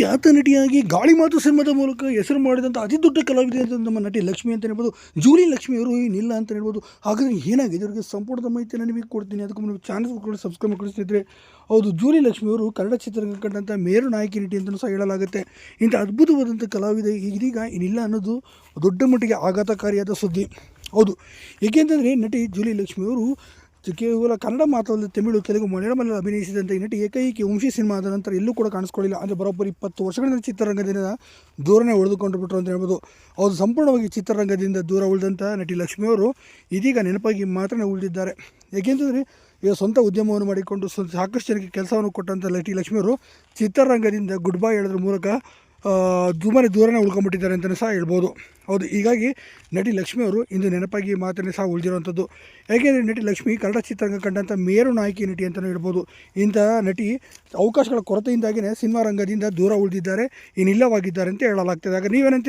ಖ್ಯಾತ ನಟಿಯಾಗಿ ಗಾಳಿ ಮಾತು ಸಿನಿಮಾದ ಮೂಲಕ ಹೆಸರು ಮಾಡಿದಂಥ ಅತಿ ದೊಡ್ಡ ಕಲಾವಿದೆ ಅಂತ ನಮ್ಮ ನಟಿ ಲಕ್ಷ್ಮಿ ಅಂತ ಹೇಳ್ಬೋದು. ಜೂಲಿ ಲಕ್ಷ್ಮಿ ಅವರು ಏನಿಲ್ಲ ಅಂತ ಹೇಳ್ಬೋದು. ಹಾಗಾದರೆ ಏನಾಗಿದೆ? ಅವರಿಗೆ ಸಂಪೂರ್ಣ ಮಾಹಿತಿಯನ್ನು ನಿಮಗೆ ಕೊಡ್ತೀನಿ. ಅದಕ್ಕೆ ನೀವು ಚಾನಲ್ ಕೂಡ ಸಬ್ಸ್ಕ್ರೈಬ್ ಮಾಡಿಸ್ತಿದ್ರೆ ಹೌದು ಜೂಲಿ ಲಕ್ಷ್ಮಿ ಅವರು ಕನ್ನಡ ಚಿತ್ರರಂಗ ಕಂಡಂಥ ಮೇರು ನಾಯಕಿ ನಟಿ ಅಂತಲೂ ಸಹ ಹೇಳಲಾಗುತ್ತೆ. ಇಂಥ ಅದ್ಭುತವಾದಂಥ ಕಲಾವಿದೆ ಇದೀಗ ಏನಿಲ್ಲ ಅನ್ನೋದು ದೊಡ್ಡ ಮಟ್ಟಿಗೆ ಆಘಾತಕಾರಿಯಾದ ಸುದ್ದಿ. ಹೌದು ಏಕೆಂತಂದರೆ ನಟಿ ಜೂಲಿ ಲಕ್ಷ್ಮಿ ಅವರು ಕೇವಲ ಕನ್ನಡ ಮಾತ್ರವಲ್ಲ ತಮಿಳು, ತೆಲುಗು, ಮಲಯಾಳಮಲ್ಲಿ ಅಭಿನಯಿಸಿದಂಥ ಈ ನಟಿ ಏಕೈಕಿ ವಂಶಿ ಸಿನಿಮಾದ ನಂತರ ಎಲ್ಲೂ ಕೂಡ ಕಾಣಿಸ್ಕೊಳ್ಳಿಲ್ಲ. ಅಂದರೆ ಬರೋಬ್ಬರಿ ಇಪ್ಪತ್ತು ವರ್ಷಗಳಿಂದ ಚಿತ್ರರಂಗದಿಂದ ದೂರನೇ ಉಳಿದುಕೊಂಡು ಬಿಟ್ಟರು ಅಂತ ಹೇಳ್ಬೋದು. ಅವರು ಸಂಪೂರ್ಣವಾಗಿ ಚಿತ್ರರಂಗದಿಂದ ದೂರ ಉಳಿದಂಥ ನಟಿ ಲಕ್ಷ್ಮಿಯವರು ಇದೀಗ ನೆನಪಾಗಿ ಮಾತ್ರ ಉಳಿದಿದ್ದಾರೆ. ಏಕೆಂತಂದರೆ ಈಗ ಸ್ವಂತ ಉದ್ಯಮವನ್ನು ಮಾಡಿಕೊಂಡು ಸಾಕಷ್ಟು ಜನಕ್ಕೆ ಕೆಲಸವನ್ನು ಕೊಟ್ಟಂಥ ನಟಿ ಲಕ್ಷ್ಮಿಯವರು ಚಿತ್ರರಂಗದಿಂದ ಗುಡ್ ಬೈ ಹೇಳೋದ್ರ ಮೂಲಕ ತುಂಬಾ ದೂರನೇ ಉಳ್ಕೊಂಬಿಟ್ಟಿದ್ದಾರೆ ಅಂತಲೇ ಸಹ ಹೇಳ್ಬೋದು. ಹೌದು, ಹೀಗಾಗಿ ನಟಿ ಲಕ್ಷ್ಮಿ ಅವರು ಇಂದು ನೆನಪಾಗಿ ಮಾತನ್ನೇ ಸಹ ಉಳಿದಿರುವಂಥದ್ದು. ಯಾಕೆಂದರೆ ನಟಿ ಲಕ್ಷ್ಮಿ ಕನ್ನಡ ಚಿತ್ರರಂಗ ಕಂಡಂಥ ಮೇರು ನಾಯಕಿ ನಟಿ ಅಂತಲೇ ಹೇಳ್ಬೋದು. ಇಂಥ ನಟಿ ಅವಕಾಶಗಳ ಕೊರತೆಯಿಂದಾಗಿಯೇ ಸಿನಿಮಾ ರಂಗದಿಂದ ದೂರ ಉಳಿದಿದ್ದಾರೆ ಇನ್ನಿಲ್ಲವಾಗಿದ್ದಾರೆ ಅಂತ ಹೇಳಲಾಗ್ತದೆ. ಆಗ ನೀವೇನಂತ